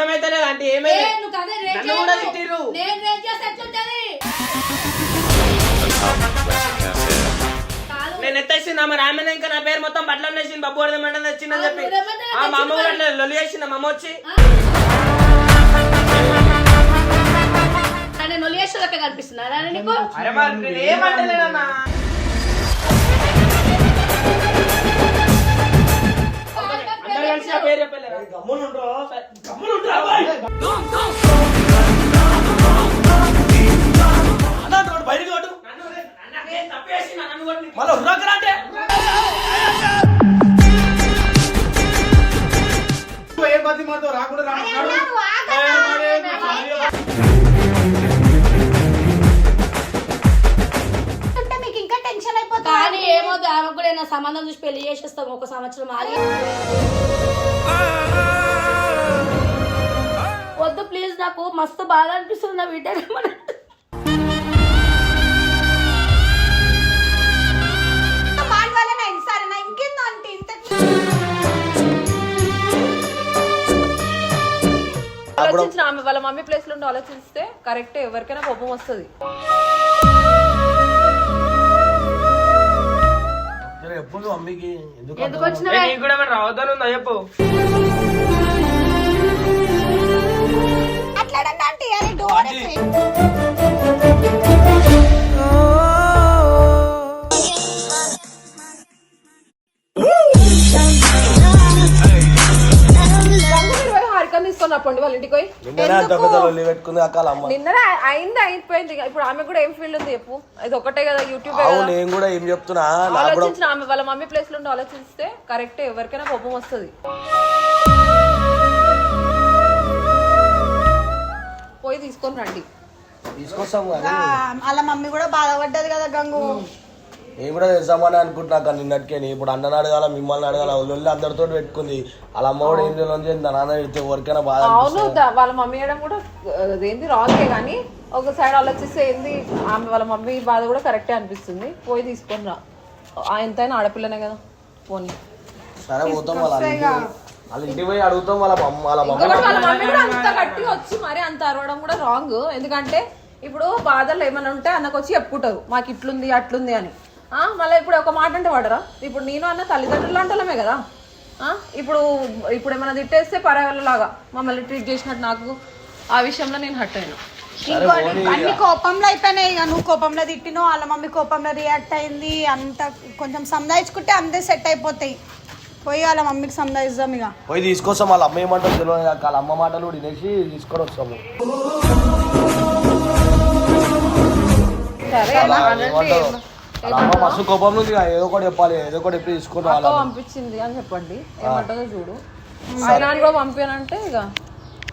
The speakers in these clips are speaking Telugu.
అర్థమైతే లేదు అంటే ఏ, ఏమైంది నన్ను కూడా. తిట్టిర్రు. నేను ఎత్తేసింది ఆమె ఇంకా నా పేరు మొత్తం బట్టలు వేసింది బబ్బు వడదమంటే తెచ్చిందని చెప్పి. ఆ, మా అమ్మ కూడా అట్లా లొల్లి చేసింది మా అమ్మ వచ్చి. కనిపిస్తున్నారా నీకు? అరే మరి నేను ఏమంటలేనన్నా పేరు చెప్పలేరా? బయటకు మళ్ళీ అంటే మాతో రాకుండా మీకు ఇంకా టెన్షన్ కానీ ఏమో ఆమెకు కూడా నా సంబంధం చూసి పెళ్ళి చేసేస్తాం ఒక సంవత్సరం ఆగి. ప్లీజ్ నాకు మస్తు బాధ అనిపిస్తుంది నా బిడ్డ ఆలోచించిన ఆమె వాళ్ళ మమ్మీ ప్లేస్లో ఉండి ఆలోచిస్తే కరెక్ట్ ఎవరికైనా కోపం వస్తుంది. జర ఎప్పుడు మమ్మీకి. ఎందుకు ఎందుకు ఏ, వచ్చినవే? నీకు కూడా మరి రావద్దని ఉందా? చెప్పు. తీసుకొని వాళ్ళ ఇంటికి పోయి? అమ్మ. నిన్ననే అయింది అయిపోయింది. ఇక ఇప్పుడు ఆమె కూడా ఏం ఫీల్డ్ ఉంది చెప్పు? ఇది ఒకటే కదా యూట్యూబ్ నేను కూడా ఏం చెప్తున్నా? ఆలోచించిన ఆమె వాళ్ళ మమ్మీ ప్లేస్లో ఉండి ఆలోచిస్తే కరెక్ట్ ఎవరికైనా కోపం వస్తుంది. పోయి తీసుకొని రండి. తీసుకొస్తాం కానీ. వాళ్ళ మమ్మీ కూడా బాధపడ్డది కదా గంగు. నేను కూడా తెస్తామని అనుకుంటున్నా కానీ నిన్నటికేని ఇప్పుడు అన్నని అడగాల మిమ్మల్ని అడగాల లొల్లి అందరితో పెట్టుకుంది. వాళ్ళ అమ్మ కూడా ఏం తెలియదు నాన్న పెడితే ఎవరికైనా బాధ అవును వాళ్ళ మమ్మీ వేయడం కూడా అదేంది రాంగే కానీ ఒక సైడ్ ఆలోచిస్తే ఏంది ఆమె వాళ్ళ మమ్మీ బాధ కూడా కరెక్టే అనిపిస్తుంది. పోయి తీసుకొని రా. ఆ, ఎంతైనా ఆడపిల్లనే కదా పోనీ. సరే పోతాం వాళ్ళ వాళ్ళ ఇంటికి పోయి అడుగుతాం వాళ్ళ మమ్మ వాళ్ళ మమ్మీ ఇంకొకటి వాళ్ళ మమ్మీ కూడా అంత గట్టిగా వచ్చి మరి అంత అరవడం కూడా రాంగ్. ఎందుకంటే ఇప్పుడు బాధలు ఏమైనా ఉంటే అన్నకు వచ్చి చెప్పుకుంటారు మాకు ఇట్లుంది అట్లుంది అని. ఆ, మళ్ళీ ఇప్పుడు ఒక మాట అంటే వాడరా? ఇప్పుడు నేను అన్న తల్లిదండ్రులు అంటలమే కదా. ఆ, ఇప్పుడు ఇప్పుడు ఏమైనా తిట్టేస్తే పరాయలాగా మమ్మల్ని ట్రీట్ చేసినట్టు నాకు ఆ విషయంలో నేను హట్ అయినా. ఇంకోటి అన్ని కోపంలో అయిపోయినాయి ఇక. నువ్వు కోపంలో తిట్టినావు వాళ్ళ మమ్మీ కోపంలో రియాక్ట్ అయింది అంత కొంచెం సందాయించుకుంటే అంతే సెట్ అయిపోతాయి. పోయి వాళ్ళ మమ్మీకి సందాయిద్దాం ఇక. పోయి తీసుకొస్తాం వాళ్ళ అమ్మ ఏమంటారు తెలియదు అక్క. వాళ్ళ అమ్మ మాటలు వినేసి తీసుకొని వస్తాము సరే ఏమంటారు? వాళ్ళ అమ్మ మస్తు కోపం ఉంది ఇక. ఏదో ఒకటి చెప్పాలి ఏదో ఒకటి వాళ్ళ అక్క పంపించింది అని చెప్పండి. ఏమంటుందో చూడు. ఆయన అని కూడా పంపానంటే ఇక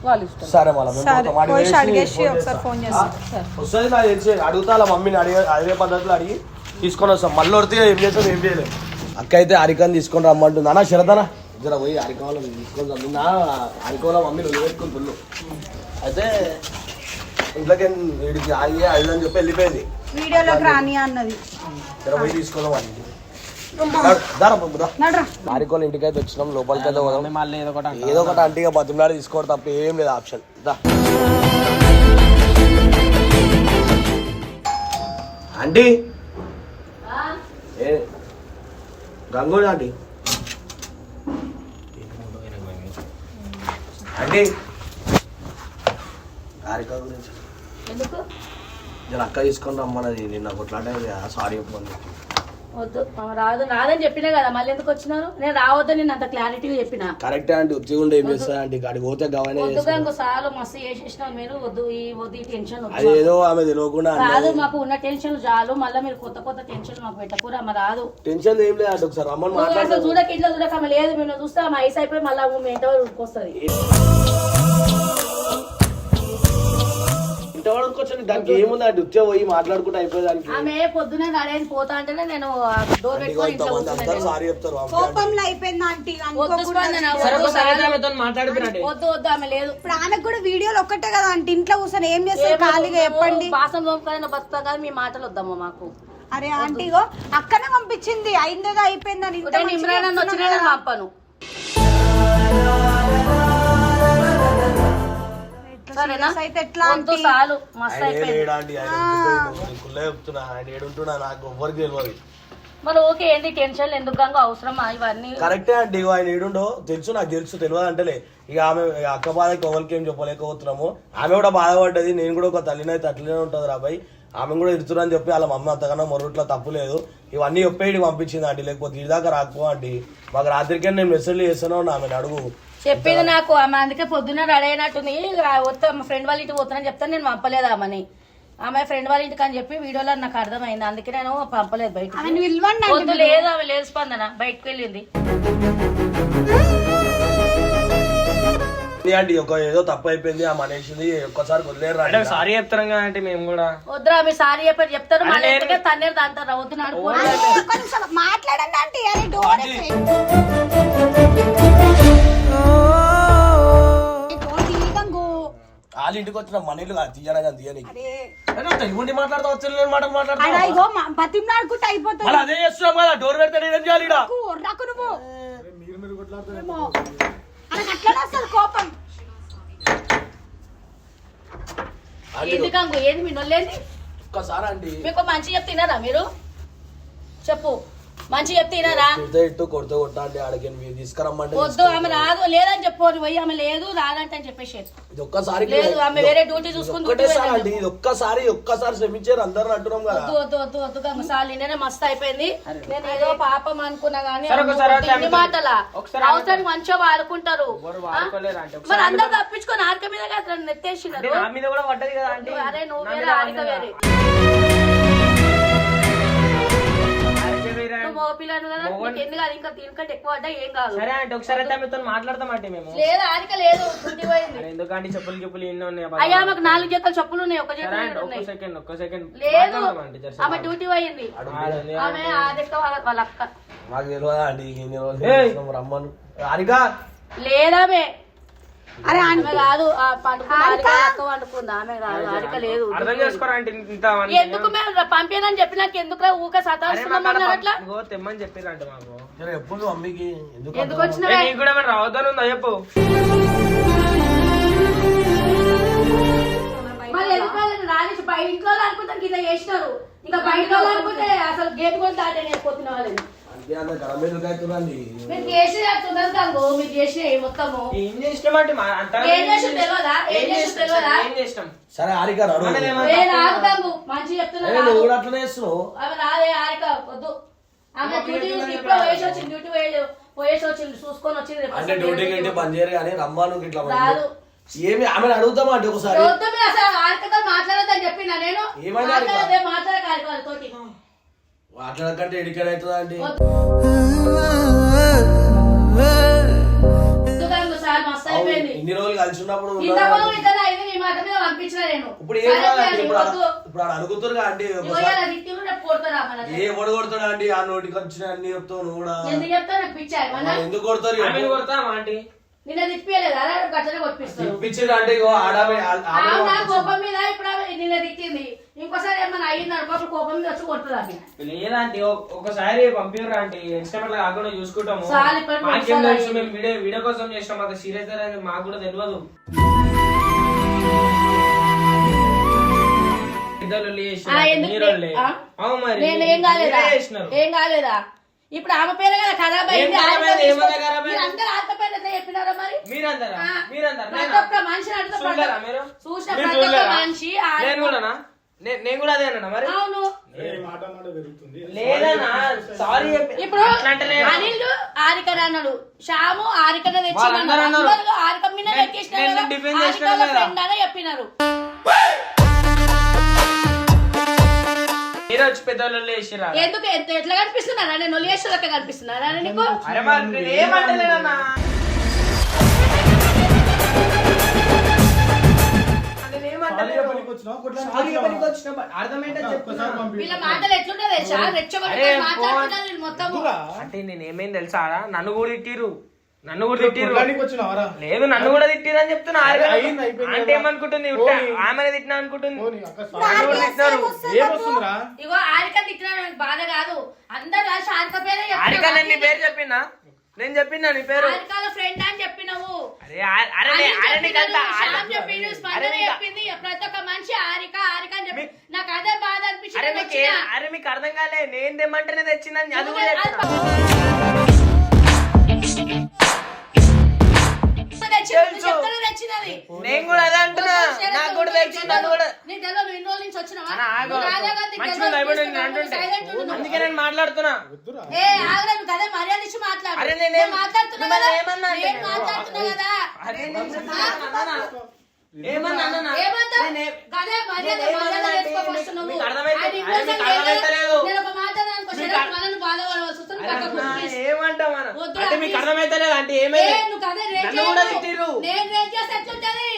వాళ్ళ ఇష్టం సరే మళ్ళీ సరే పోయి అడిగేసి ఒకసారి. ఫోన్ చేస్తా. వస్తుంది నాకు తెలిసి. అడుగుతా వాళ్ళ మమ్మీని అడిగే అదే పద్ధతిలో అడిగి తీసుకొని వస్తాం. మళ్ళీ వస్తే ఏం చేస్తాం ఏం చేయలేదు అక్క అయితే హరికని తీసుకొని రమ్మంటుంది. అన్న శరదనా? జర పోయి హరికావాలో తీసుకొని రా. నిన్న హరికోవాల మమ్మీ నువ్వు పెట్టుకుంటున్నావు అయితే ఇంట్లోకి వీడికి ఆగి అది అని చెప్పి వెళ్ళిపోయింది. వీడియోలోకి రాని అన్నది. జర పోయి తీసుకుందాం వాళ్ళకి హరికోల ఇంటికి అయితే వచ్చినాం లోపలికి అయితే పోదాం. మళ్ళీ ఏదో ఒకటి ఏదో ఒకటి అంటే బతిమలాడి తీసుకోవడం తప్ప ఏం లేదు ఆప్షన్. దా ఆంటీ. గంగోడి ఆంటీ ఆంటీ హారిక గురించి. ఎందుకు? నేను అక్క తీసుకొని రమ్మన్నది నిన్న కొట్లాట సారీ చెప్పమని వద్దు. రాదు. రాదని చెప్పినా కదా మళ్ళీ ఎందుకు వచ్చినారు? నేను రావద్దని నేను అంత క్లారిటీగా చెప్పిన. కరెక్టే ఆంటీ ఉద్యోగం ఏం చేస్తా ఆంటీ కాడికి పోతే గవనే వద్దుగా ఇంకోసార్లు మస్తు చేసేసిన మీరు. వద్దు ఈ వద్దు ఈ టెన్షన్ వద్దు. అది ఏదో ఆమె తెలియకుండా రాదు. మాకు ఉన్న టెన్షన్ చాలు. మళ్ళీ మీరు కొత్త కొత్త టెన్షన్ మాకు పెట్టకూరా ఆమె రాదు. టెన్షన్ ఏం లేదు. ఒకసారి రమ్మని నువ్వు అసలు మాట్లాడతాను చూడక ఇట్లా చూడక ఆమె లేదు. మేము చూస్తే ఆమె ఐస్ అయిపోయి మళ్ళీ ఆమె ఇంట ఉడుకొస్తుంది ఇంతవరకు వచ్చి దానికి ఏముంది? అంటే ఉద్యోగం పోయి మాట్లాడుకుంటూ అయిపోయేదానికి. ఆమె పొద్దునే పోతా అంటేనే నేను డోర్ పెట్టుకొని ఇంట్లో కూర్చున్నాను. సారీ చెప్తారు. కోపంలో అయిపోయింది ఆంటీ. వద్దు స్పందన, సరే వద్దు ఒకసారి రాదు. ఆమెతో మాట్లాడిపిరండి వద్దు వద్దు ఆమె లేదు. ఇప్పుడు ఆమెకు కూడా వీడియోలు ఒక్కటే కదా అంటే ఇంట్లో కూర్చొని ఏం చేస్తారు? ఖాళీగా చెప్పండి. బాసం తోముకొని బతుకుతాం కానీ మీ మాటలు వద్దామా మాకు. అరే ఆంటీగో అక్కనే పంపించింది. అయిందేదో అయిపోయిందని ఇంత నేను మంచిగా ఇమ్రాన్ అన్న వచ్చినా కదా. పంపను. సరేనా? అయితే ఎట్లా వద్దు చాలు. మస్తు ఆయన అయిపోయింది. ఏడా అండి ఆయన ఉండిపోయిండు. నేను కుళ్ళే చెప్తున్నా ఆయన ఏడుంటున్నా నాకు ఎవ్వరికి తెలియదు మరి ఓకే ఏంటి టెన్షన్ ఎందుకు గంగ అవసరమా ఇవన్నీ? కరెక్టే అండి ఆయన ఏడుండో తెలుసు నాకు తెలుసు తెలియదు అంటలే. ఇక ఆమె ఇక అక్క బాధకి ఎవరికి ఏం చెప్పలేకపోతున్నాము. ఆమె కూడా బాధపడ్డది నేను కూడా ఒక తల్లిని అయితే అట్లనే ఉంటుంది రాబాయ్ ఆమె కూడా ఇరుతురని చెప్పి వాళ్ళ మమ్మీ అంతకన్నా మొరట్లో తప్పు లేదు. ఇవన్నీ చెప్పేది పంపించింది అండి లేకపోతే ఇది దాకా రాకపో అండి మాకు రాత్రికే నేను మెసేజ్లు చేస్తాను ఆమెను అడుగు. చెప్పింది నాకు ఆమె అందుకే పొద్దున్న రెడీ అయినట్టుంది. వస్తా మా ఫ్రెండ్ వాళ్ళ ఇంటికి పోతానని చెప్తాను నేను పంపలేదు ఆమెని? ఆమె ఫ్రెండ్ వాళ్ళ ఇంటికి అని చెప్పి వీడియోలో నాకు అర్థమైంది. అందుకే నేను పంపలేదు బయట వద్దు లేదు ఆమె లేదు స్పందన. బయటకు వెళ్ళింది. ఇది అండి ఒక ఏదో తప్పు అయిపోయింది ఆమె అనేసింది ఒక్కసారి వదిలేరు సారీ చెప్తాం అంటే మేము కూడా. వద్దురా మీ సారీ చెప్పారు చెప్తారు. మళ్ళీ తన్నేరు దాంతారు? వద్దు మాట్లాడండి అంటే వాళ్ళ ఇంటికి వచ్చిన మన ఇల్లు కాదు తీయనా కానీ తీయనికి. అరే. తెలుగుండి మాట్లాడతా వచ్చి నేను మాట అడా మాట్లాడతా ఇగో బతిమలాడుకుంటే అయిపోతుంది. మళ్ళీ అదే చేస్తున్నాం కదా డోర్ పెడితే నేనేం చేయాలి ఈడ? రక్కు నువ్వు. ఏమో. ఆయనకు అట్లనే వస్తుంది కోపం. ఏంది మీ నొల్లేంది? ఒక్కసారి అండి మీకు మంచి చెప్తే తినారా మీరు? చెప్పు. మంచి చెప్తే తినారా కొడితే ఇట్టు కొడితే కొట్టా అంటే ఆడికి మీరు తీసుకురమ్మంటే వద్దు ఆమె రాదు లేదని చెప్పు పోయి ఆమె లేదు రాదంటే అని చెప్పేసి. ఇది ఒక్కసారి లేదు ఆమె వేరే డ్యూటీ చూసుకుని అండి ఇది ఒక్కసారి ఒక్కసారి శ్రమించారు అందరు అంటున్నాం కదా. వద్దు వద్దు వద్దు వద్దు గంగ సార్ నిన్ననే మస్తు అయిపోయింది. నేను ఏదో పాపం అనుకున్నా గానీ తిండి మాటలా? అవసరానికి మంచిగా వాడుకుంటారు. ఎవరు వాడుకోలేరు అంటే మరి అందరు తప్పించుకొని ఆర్క మీద కదా నెత్తేసినారు. అరే నువ్వు వేరే ఆరిక వేరే. నువ్వు మగ పిల్లను కదా నీకు ఎందుకు అది? ఇంకా దీనికంటే ఎక్కువ పడ్డా ఏం కాదు. సరే అంటే ఒకసారి అయితే ఆమెతో మాట్లాడతాం అంటే మేము. లేదు ఆరిక లేదు డ్యూటీ పోయింది. అరే ఎందుకంటే చెప్పులు చెప్పులు ఎన్ని ఉన్నాయి? అయ్యా మాకు నాలుగు జతలు చెప్పులు ఉన్నాయి ఒక సరే జత అంటే ఒక్క ఉన్నాయి. సెకండ్ ఒక్క సెకండ్ లేదు. జర ఆమె డ్యూటీ పోయింది. ఆమె ఆదిక్క వాళ్ళ వాళ్ళ అక్క. మాకు తెలియదా అండి? ఏయ్. రమ్మను. హరిగా లేదామె. అరే కాదు అర్థం. ఎందుకు మేము పంపానని చెప్పి నాకు ఎందుకు ఊక సతాస్తున్నాం అట్లా? ఇగో తెమ్మని చెప్పారంట మాకు. జర ఎప్పుడు మమ్మీకి ఎందుకు వచ్చిన కూడా ఏమైనా రావద్దని ఉందా? చెప్పు. మరి ఎందుకు బయట ఇంట్లో వాళ్ళు అనుకుంటారు కింద చేసినారు. ఇంకా బయట అనుకుంటే అసలు గేట్ కూడా దాటే నేర్చుకుంటున్న వాళ్ళని అంటే అంత గరం ఎందుకు అవుతుందండి మీరు చేసి తున్నది కాదు మీరు చేసిన మొత్తము. ఏం చేసినామంటే మా అంత ఏం చేసాం తెలియదా ఏం చేసాం తెలియదా ఏం చేసినాం? సరే హారిక రాడు. మంచి ఏ, నువ్వు కూడా అట్లనే చేస్తున్నావు. రాదే ఆరిక వద్దు. ఆమె డ్యూటీ చూసి ఇప్పుడు పోయేసి వచ్చింది డ్యూటీ పోయి పోయేసి వచ్చింది చూసుకొని వచ్చింది రేపు అంటే వస్తుంది. డ్యూటీకి ఇంటి పని చేయరు కానీ రమ్మాను ఇట్లా రాదు. ఏమి ఆమెను అడుగుతామా అంటే ఒకసారి? అసలు ఆరికతో చెప్పినా నేను? ఏమైంది ఆరిక? మాట్లాడదే మాట్లాడక ఆరిక వాళ్ళతోటి. మాట్లాడకంటే ఎడికైనా అవుతుందా అండి? ఇన్ని రోజులు కలిసి ఉన్నప్పుడు ఇప్పుడు ఏం కాదండి ఇప్పుడు. ఆడ- ఆడ అండి ఏ ఒడు కొడతాడు అండి ఆ నోటికి వచ్చిన అన్ని చెప్తావు నువ్వు కూడా. ఎందుకు కొడతారు నిన్న తిప్పియలేదు అంటే ఇగో నా కోపం మీద ఇప్పుడు ఆమె నిన్న తిట్టింది ఇంకోసారి ఏమన్నా అయ్యింది అనుకో అప్పుడు కోపం మీద వచ్చి కొడుతుంది ఆమె లేదంటే ఒకసారి పంపిర్రా అంటే కాకుండా చూసుకుంటాము చాలు, ఇప్పటికి మాకేం ఒకసారి తెలుసు అయ్యింది. మేము వీడియో వీడియో కోసం చేసినాం సీరియస్ మాకు కూడా తెలియదు ఆ. ఆ? అవును మరి నేను ఏం కాలేదా మీరే చేసినారు ఏం కాలేదా ఇప్పుడు ఆమె పేరు కదా ఖరాబ్ అయింది ఏం ఖరాబ్ ఆమె అయింది? ఏమన్నా తీసుకొచ్చి- ఖరాబ్ అయింది? మీరు అందరూ ఆత్మ పేరు ఎట్లా చెప్పినారా మరి మీరందరా ఆ. మీరందరా ప్రతి నేనా? ఒక్క మనిషిని అడిగితే ప్రతి చూడలేరా ఒక్క- మీరు చూసిన మీరు ప్రతి ఒక్క చూడలేరా? మనిషి ఆ- నేను కూడానా నే- నేను కూడా అదే అన్నా మరి? అవును. లేదన్నా సారీ ఇప్పుడు అనిల్ ఆరిక అన్నాడు. శ్యాము. ఆరిక మీద ఆరిక అని చెప్పినారు. మీరు వచ్చి పెద్దోళ్ళు వేసిరా ఎందుకు? ఎట్లా కనిపిస్తున్నారా? నేను ఒలియేశ్వరక్క కనిపిస్తున్నారా నీకు? అరే మరి అంటే నేను ఏమైంది తెలుసా? నన్ను కూడా తిట్టిరు నన్ను కూడా తిట్టిరు వచ్చినావరా లేదు నన్ను కూడా తిట్టిరు అని చెప్తున్నా. ఆరు అయింది, అయిపోయింది అంటే ఏమనుకుంటుంది ఆమెనే తిట్టినా అనుకుంటుంది. ఇగో ఆరిక తిట్టినా నాకు బాధ కాదు. అందరు పేరే చెప్తున్నారు. నేను చెప్పినా నీ పేరు? ఫ్రెండ్ అని చెప్పినావు. అరే అరే అరే నీకు అంత శ్యామ్ చెప్పిండు, స్పందన చెప్పింది ప్రతి ఒక్క మనిషి హారిక హారిక అని చెప్పి నాకు అదే బాధ అనిపించింది అరే మీకు అర్థం కాలే నేను తెమ్మంటేనే తెచ్చిందని అది కూడా నేను కూడా అదే అంటున్నా. నాకు కూడా తెలుసు నన్ను కూడా. అందుకే నేను మాట్లాడుతున్నా. అరే నేనేం-? ఏమన్నా? ఏమన్నా? ఏమంటావు? నేనే- అదే మర్యాద, నేనేమన్నా మర్యాద అంటే నేర్చుకో మీకు- first నువ్వు. మీకు అర్థమైతే- ఆయన అరే ఇంకోసారి మీకు చేయలేదు. అర్థమైతలేదు. నేను ఒక మాట అన్నానుకో, మీకు సరే, అర్థం- మళ్ళీ నువ్వు బాధపడవలసి వస్తుంది, అరే పక్కకు అన్నా, please. ఏమంటావు అన్న? వద్దు, అంటే మీకు please. అర్థమైతలేదు అంటే ఏ, ఏమైంది నువ్వు కదా రేట్ నన్ను కూడా చేయకు. తిట్టిర్రు. నేను రేట్ చేస్తే ఎట్లుంటది?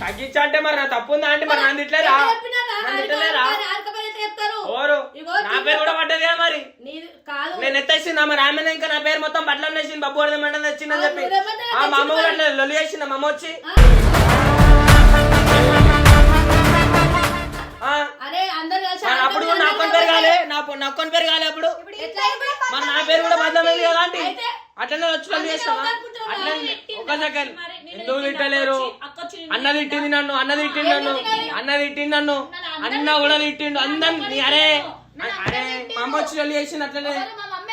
తగ్గించా అంటే మరి నా తప్పు ఉందా అంటే మరి నన్ను? ఓరు ఇగో నా పేరు కూడా పడ్డది కదా మరి నేను ఎత్తేసింది మరి ఆమె ఇంకా నా పేరు మొత్తం బట్టలు వేసింది బబ్బు అడదమంటే తెచ్చిందని చెప్పి మా అమ్మ కూడా లొల్లి చేసింది మా అమ్మ వచ్చి అరే అందరు కలిసి మరి అప్పుడు కూడా నా అక్కని పేరు కాలే నా నా అక్కని పేరు కాలే అప్పుడు? మరి నా పేరు కూడా బద్దమైంది కదా? అట్లనే వచ్చి లొల్లి చేస్తావా వద్దనుకుంటున్నావా? అట్లా ఒక సెకండ్ ఎందుకు తిట్టలేరు అన్న తిట్టింది నన్ను అన్న తిట్టింది నన్ను అన్న తిట్టింది నన్ను అన్న కూడా తిట్టిండు అందరు అరే అరే మా అమ్మ వచ్చి చేసింది అట్లనే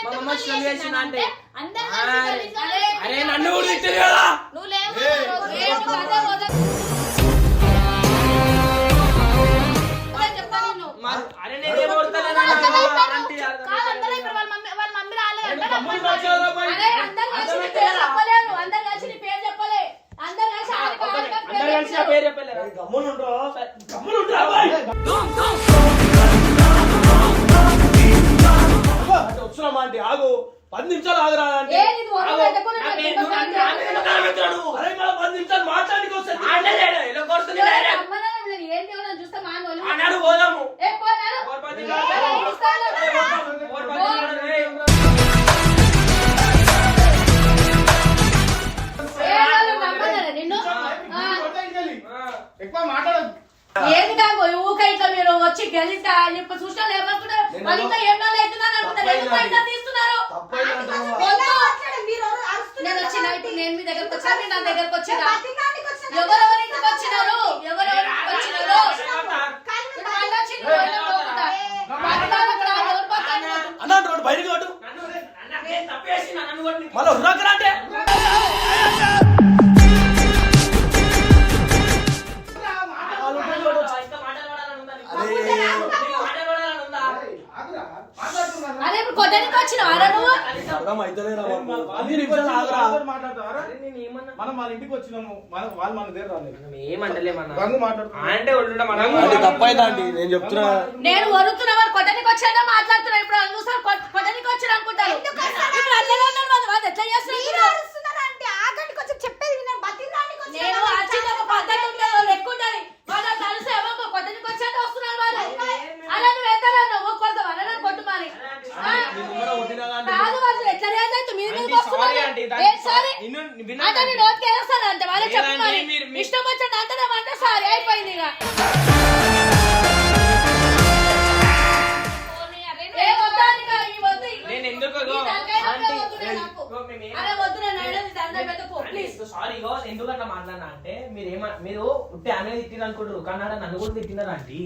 మా అమ్మ వచ్చి లొల్లి చేసింది అంటే అరే, అరే నన్ను కూడా తిట్టింది కదా ఏంది కాదు ఊక ఇట్లా మీరు వచ్చి గెలిస్తా చెప్పి చూసినా ఏమనుకుంటారు నేను ఏం అనుకుంటారు ఎందుకు. పైసలు తీస్తున్నారు? వచ్చిన ఇప్పుడు నేను మీ దగ్గరకు వచ్చా మీరు నా దగ్గరకు వచ్చినా. ఎవరెవరి ఇంటికి వచ్చినారు? ఎవరెవరి ఇంటికి వచ్చినారు? ఇప్పుడు వాళ్ళు కొట్టడానికి వచ్చినావారా నువ్వు? అర్థం అయితలేరా బాబు. పది నిమిషాలు ఆగురా? మాట్లాడతారా అరే నేను ఏమన్నా మనం వాళ్ళ ఇంటికి వచ్చినాము. మన వాళ్ళు మన దగ్గర రాలేదు. అంటే మన అంటే ఆంటీ నేను చెప్తున్నా. నేను వరుతున్నా వారు కొట్టడానికి వచ్చానా మాట్లాడుతున్నా. ఇప్పుడు వాళ్ళు చూస్తారు కొట్టడానికి వచ్చారు అనుకుంటారు. ఉన్నారు వాళ్ళు వాళ్ళు ఎట్లా అరుస్తున్నారంటే కొంచెం చెప్పేది వినండి బతికానికి నేను వచ్చిన ఒక పద్ధతి ఉంటుంది వాళ్ళు ఎక్కువ ఉంటది వాళ్ళు కలిసి ఏమో కొట్టడానికి వచ్చాక వస్తున్నారు వాళ్ళు అలా నువ్వు ఎంతరా నువ్వు అలా నన్ను కొట్టు మరి. కాదు. వాళ్ళు ఎట్లా రియాక్ట్ అయితే మీరు మీదకి వస్తున్నారు ఏ సారీ అంటే నీ నోటికి వేస్తారు అంటే వాళ్ళే చెప్పు మరి. ఇష్టం వచ్చినట్టు అంటే అంటే సారీ అయిపోయింది ఇక. నేను ఎందుకు ఈ తలకాయ నొప్పి ఆంటీ, వద్దులే నేను- నాకు. ఇగో మేము ఏం- అరే వద్దు నేను అడిగేది దండం పెట్టుకో ప్లీజ్ సారీ ఇగో ఎందుకు అట్లా మాట్లాడినా అంటే మీరు ఏమ మీరు ఉట్టి ఆమె తిట్టిన అనుకుంటారు కానీ ఆడ నన్ను కూడా తిట్టినారు నాకు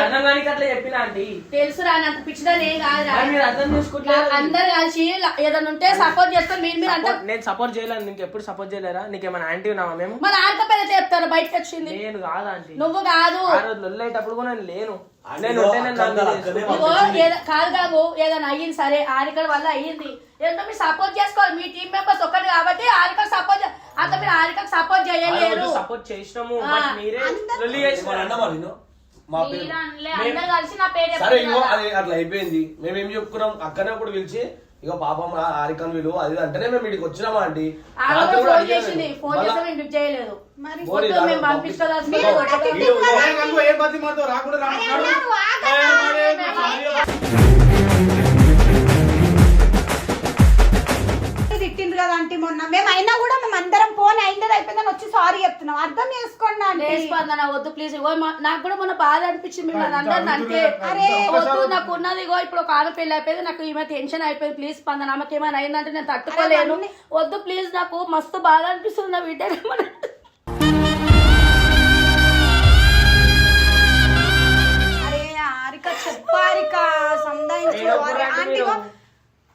అర్థం కానీ అట్లా చెప్పిన ఆంటీ. తెలుసురా నాకు పిచ్చిదని ఏం కాదురా. మరి మీరు అర్థం చేసుకుంటారు అందరు కలిసి ఏదైనా ఉంటే సపోర్ట్ చేస్తారు మీరు మీరు అంతా నేను సపోర్ట్ చేయలేదు నీకు ఎప్పుడు సపోర్ట్ చేయలేరా? నీకేమైనా ఆంటీ ఉన్నావా మేము? మన ఆడక చెప్తారు బయటకు వచ్చింది నేను కాదు ఆంటీ నువ్వు కాదు. ఆ రోజు లొల్లైటప్పుడు కూడా నేను లేను. నేను ఏద- కాదు కాదు ఏదైనా అయ్యింది సరే ఆరికల వల్ల అయ్యింది. ఏంటో మీరు సపోర్ట్ చేసుకోవాలి. మీ టీం మెంబర్స్ ఒక్కటి కాబట్టి ఆరికలు సపోర్ట్ అంత మీరు ఆరికలకు సపోర్ట్ ఆ చేయలేరు. రోజు సపోర్ట్ చేసినాము ఆ, బట్ మీరే లొల్లి ఏమన్నా చేసినారు అన్నామా నేను మా పేరు మీరు అనలే, అందరు కలిసి నా పేరు సరే చెప్తున్నారు ఇగో కదా. అది అట్లా అయిపోయింది. మేము ఏం చెప్పుకున్నాం? అక్కనే కూడా పిలిచి ఇక పాపం ఆరికన్ విలువ అది ఇది అంటేనే మేము ఇక్కడికి వచ్చినామా ఆంటీ ఆ రోజు ఫోన్ చేసింది. ఫోన్ చేస్తే మేము లిఫ్ట్ చేయలేదు. మరి మేము రాను పంపించుకోవాల్సిన పంపించు. పని కూడా వీడియో వీడియో. ఏ బతి మాతో రాకుండా. తిట్టిండ్రు కదా ఆంటీ మొన్న. మేము అయినా కూడా మేము అందరం ఫోన్ అయింది అయిపోయిందని వచ్చి సారీ చెప్తున్నాం. అర్థం చేసుకోండి లేదు స్పందన వద్దు ప్లీజ్ ఇగో నాకు కూడా మొన్న బాధ అనిపించింది అందరిని అంటే. అరే వద్దు నాకు ఉన్నది ఇగో ఇప్పుడు ఒక ఆమె పెళ్ళి అయిపోయింది నాకు ఈమె టెన్షన్ అయిపోయింది. ప్లీజ్ స్పందన ఆమెకి ఏమైనా అయిందంటే నేను తట్టుకోలేను. వద్దు ప్లీజ్ నాకు మస్తు బాధ అనిపిస్తుంది నా బిడ్డ హారిక సంధాయించు ఆంటీ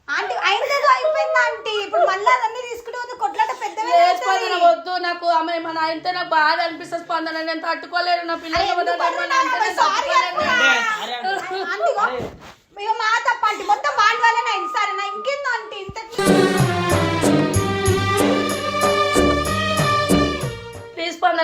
ఆంటీ అయిందేదో అయిపోయింది ఆంటీ. ఇప్పుడు మళ్ళీ అదన్నీ తీసుకుంటే వద్దు, కొట్లాట పెద్దగా లేదు స్పందన వద్దు నాకు ఆమె ఏమైనా అయితే నాకు బాధ అనిపిస్తుంది స్పందన. నేను తట్టుకోలేను నా పిల్లలు మా తప్ప. ఆంటీ మొత్తం వాడి వల్లనే అయింది సరే నా ఇంకేందో ఆంటీ? ఇంత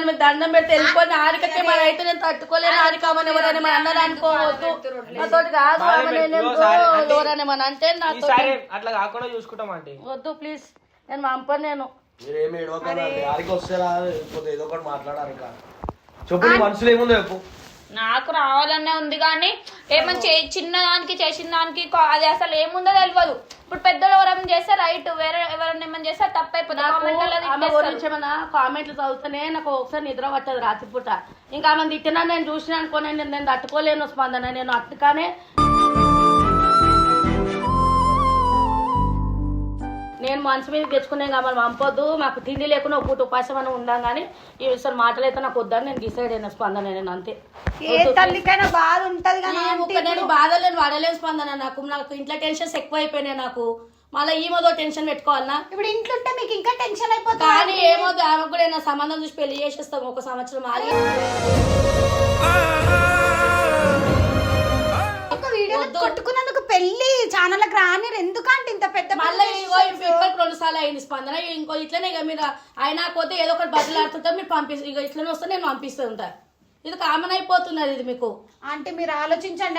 స్పందన మీకు దండం పెడితే వెళ్ళిపోయిన ఆరికకే మన అయితే నేను తట్టుకోలేను. ఆరిక ఆమెను ఎవరైనా మన అన్నది అనుకోవద్దు నాతోటి కాదు ఆమె నేను ఎందుకో ఎవరైనా మన అంటే నాతో అట్లా కాకుండా చూసుకుంటాం ఆంటీ. వద్దు ప్లీజ్. నేను పంపను నేను. మీరేమి ఏడవకండి ఆడికి వస్తారా ఏదో ఒకటి మాట్లాడారు ఇంకా. చెప్పు నీ మనసులో ఏముందో చెప్పు. నాకు రావాలనే ఉంది కానీ ఏమని చే చిన్న దానికి చేసిన దానికి అది అసలు ఏముందో తెలియదు ఇప్పుడు పెద్దలు ఎవరైనా చేస్తే రైట్ వేరే ఎవరైనా ఏమైనా చేస్తే. గురించి ఏమన్నా కామెంట్లు చదివితేనే నాకు ఒకసారి నిద్ర పట్టదు రాత్రిపూట. ఇంకా ఆమె తిట్టినా నేను చూసిన అనుకో నేను నేను తట్టుకోలేను స్పందన. నేను అట్టుగానే నేను మనసు మీద తెచ్చుకునే కాబట్టి పంపొద్దు. మాకు తిండి లేకుండా ఒక పూట ఉపాసం అని ఉండాం కానీ ఈ విషయం మాటలు అయితే నాకు వద్దని నేను డిసైడ్ అయిన స్పందన నేను అంతే. ఏ తల్లికైనా బాధ ఉంటది కదా ఈ ఒక్క నేను బాధలేను వాడలేను స్పందన నాకు. నాకు ఇంట్లో టెన్షన్స్ ఎక్కువ అయిపోయినాయి నాకు. మళ్ళీ ఈమెదో టెన్షన్ పెట్టుకోవాలనా? ఇప్పుడు ఇంట్లో ఉంటే మీకు ఇంకా టెన్షన్ అయిపోతుంది కానీ ఏమో ఆమెకు కూడా ఏమైనా సంబంధం చూసి పెళ్ళి చేసేస్తాం ఒక సంవత్సరం ఆగి. కొట్టుకున్నందుకు పెళ్ళి ఛానల్ రాని ఎందుకంటే ఇంత పెద్ద మళ్ళీ రెండు సార్లు అయింది స్పందన. ఇంకో ఇట్లనే ఇక మీరు అయినా పోతే ఏదో ఒకటి బదులాడుతుంటే మీరు పంపిస్తారు ఇక ఇట్లనే వస్తే నేను పంపిస్తూ ఉంటా ఇది కామన్ అయిపోతున్నది ఇది మీకు. అంటే మీరు ఆలోచించండి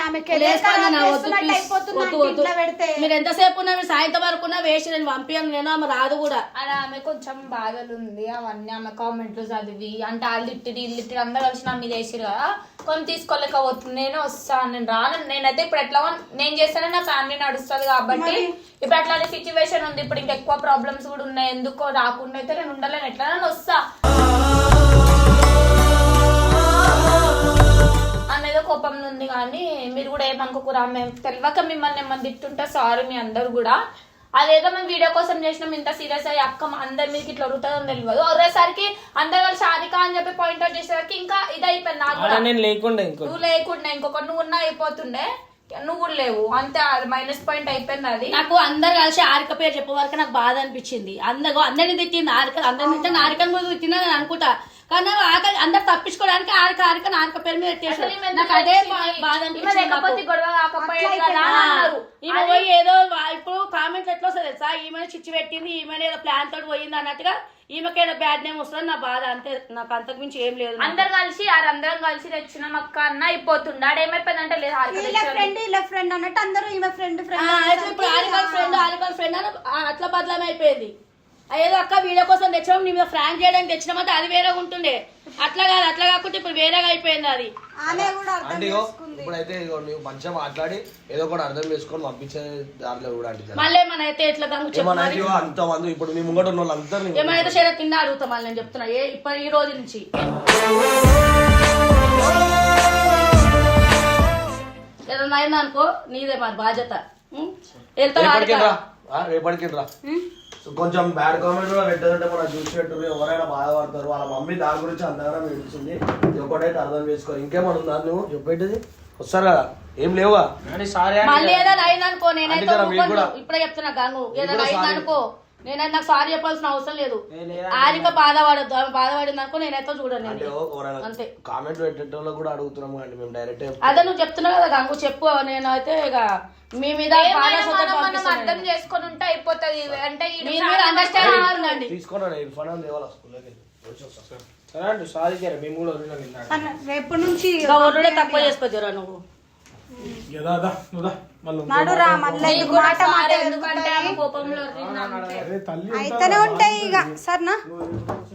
పెడితే. మీరు ఎంతసేపు ఉన్నా మీరు సాయంత్రం వరకు ఉన్నా వేసి నేను పంపించను నేను ఆమె రాదు కూడా. అలా ఆమె కొంచెం బాధలు ఉంది అవన్నీ ఆమె కామెంట్లు చదివి అంటే వాళ్ళు తిట్టిరి వీళ్ళు తిట్టిరి అందరూ కలిసి నా మీద వేసిరు కదా. కొన్ని తీసుకోలేకపోతుంది నేను వస్తాను నేను రాను. నేనైతే ఇప్పుడు ఎట్లా నేను చేస్తేనే నా ఫ్యామిలీ నడుస్తుంది కాబట్టి ఇప్పుడు అట్లాంటి సిచ్యువేషన్ ఉంది. ఇప్పుడు ఇంకా ఎక్కువ ప్రాబ్లమ్స్ కూడా ఉన్నాయి. ఎందుకో రాకుండా అయితే నేను ఉండలేను. ఎట్లా నేను వస్తా. అనేది కోపంలో ఉంది కానీ మీరు కూడా ఏమనుకోకురా మేము తెలియక మిమ్మల్ని ఏమన్నా తిట్టుంటే సారీ మీ అందరు కూడా. అదేదో మేము వీడియో కోసం చేసినాం ఇంత సీరియస్ అయ్యి అక్క అందరి మీదకి ఇట్లా ఒరుగుతుందని తెలియదు. ఒరేసరికి అందరు కలిసి షాదికా అని చెప్పి పాయింట్ అవుట్ చేసేసరికి ఇంకా ఇది అయిపోయింది నాకు కూడా. ఆడ నేను లేకుండా ఇంకో నువ్వు లేకుండా ఇంకొకటి నువ్వు ఉన్నా అయిపోతుండే. నువ్వు కూడా లేవు. అంతే అది మైనస్ పాయింట్ అయిపోయింది అది. నాకు అందరు కలిసి ఆరిక పేరు చెప్పే వరకు నాకు బాధ అనిపించింది. అందరు అందరిని తిట్టింది ఆరిక అందరిని తిట్టిన ఆరికను కూడా తిట్టినా నేను అనుకుంటా. కానీ ఆక అందరు తప్పించుకోవడానికి ఆరిక ఆరిక ఆరిక పేరు మీద ఈమె నాకు అదే బాధ ఈమె పోయి ఏదో ఇప్పుడు కామెంట్ ఎట్లా వస్తుంది తెలుసా? ఈమె చిచ్చి పెట్టింది ఈమె ఏదో ప్లాన్ తోటి పోయింది అన్నట్టుగా ఈమెకేదో బ్యాడ్ నేమ్ వస్తుంది. నా బాధ అంతే. నాకు అంతకు మించి ఏం లేదు. అందరు కలిసి అందరం కలిసి తెచ్చినాం అక్క అన్న అయిపోతుండే. ఆడ ఏమైపోయిందంటే లేదు తెచ్చారు. ఫ్రెండ్ వీళ్ళ ఫ్రెండ్ అన్నట్టు అందరూ ఈమె ఫ్రెండ్ ఫ్రెండ్ అయితే ఇప్పుడు ఆరికల్ ఫ్రెండ్ ఆరికల్ ఫ్రెండ్ అని అట్లా బదలం అయిపోయింది. ఏదో అక్క వీడియో కోసం తెచ్చినాం నీ మీద ఫ్రాంక్ చేయడానికి తెచ్చినామంటే అది వేరేగా ఉంటుండే. అట్లా కాదు అట్లా కాకుండా ఇప్పుడు వేరేగా అయిపోయింది అది. ఆమె కూడా అర్థం అంటే ఇగో ఇప్పుడైతే ఇగో నువ్వు మంచిగా మాట్లాడి ఏదో ఒకటి అర్థం చేసుకొని పంపించే దాంట్లో కూడా అంటే మళ్ళీ ఏమైనా అయితే ఎట్లా గంగు చెప్పు ఏమన్నా మరి. అయితే అంత మంది ఇప్పుడు నీ ముంగట ఉన్న వాళ్ళందరినీ ఏమైనా అయితే సరే తిన్నా అడుగుతా మళ్ళీ నేను చెప్తున్నా. ఏ ఇప్పుడు ఈ రోజు నుంచి. ఏదన్నా అయింది అనుకో నీదే మరి బాధ్యత. ఉం? వెళ్తావా రేపటికి ఆడికా? రా. ఆ, రేపటికి రా. సో కొంచెం బ్యాడ్ కామెంట్ కూడా పెట్టదంటే మనం చూసి పెట్టరు ఎవరైనా బాధపడతారు. వాళ్ళ మమ్మీ దాని గురించి అంతగానో విడిచింది ఒకటైతే అర్థం చేసుకో. ఇంకేమన్నా ఉందా నువ్వు చెప్పేటిది వస్తారు? కదా ఏం లేవా సారీ మళ్ళీ ఏదైనా అయిందనుకో నేనైతే. ఇప్పుడే చెప్తున్నా ఏదైనా. అయిందనుకో. నేనైతే నాకు సారీ చెప్పాల్సిన అవసరం లేదు? ఆరిక బాధపడద్దు ఆమె బాధపడింది అనుకో నేనైతే చూడండి అంతే. కామెంట్ పెట్టేటోళ్ళు కూడా అడుగుతున్నాము అండి మేము డైరెక్ట్ అదే నువ్వు చెప్తున్నావు కదా గంగు చెప్పు నేనైతే ఇక మీ మీద అర్థం. చేసుకొని ఉంటే అయిపోతుంది. అంటే తీసుకున్నాను ఇర్ఫాన్ దేవాల సరే అండి సారీ మేము కూడా. రేపటి నుంచి తక్కువ చేసుకోవచ్చురా నువ్వు. అయితేనే ఉంటాయి ఇక. సరేనా?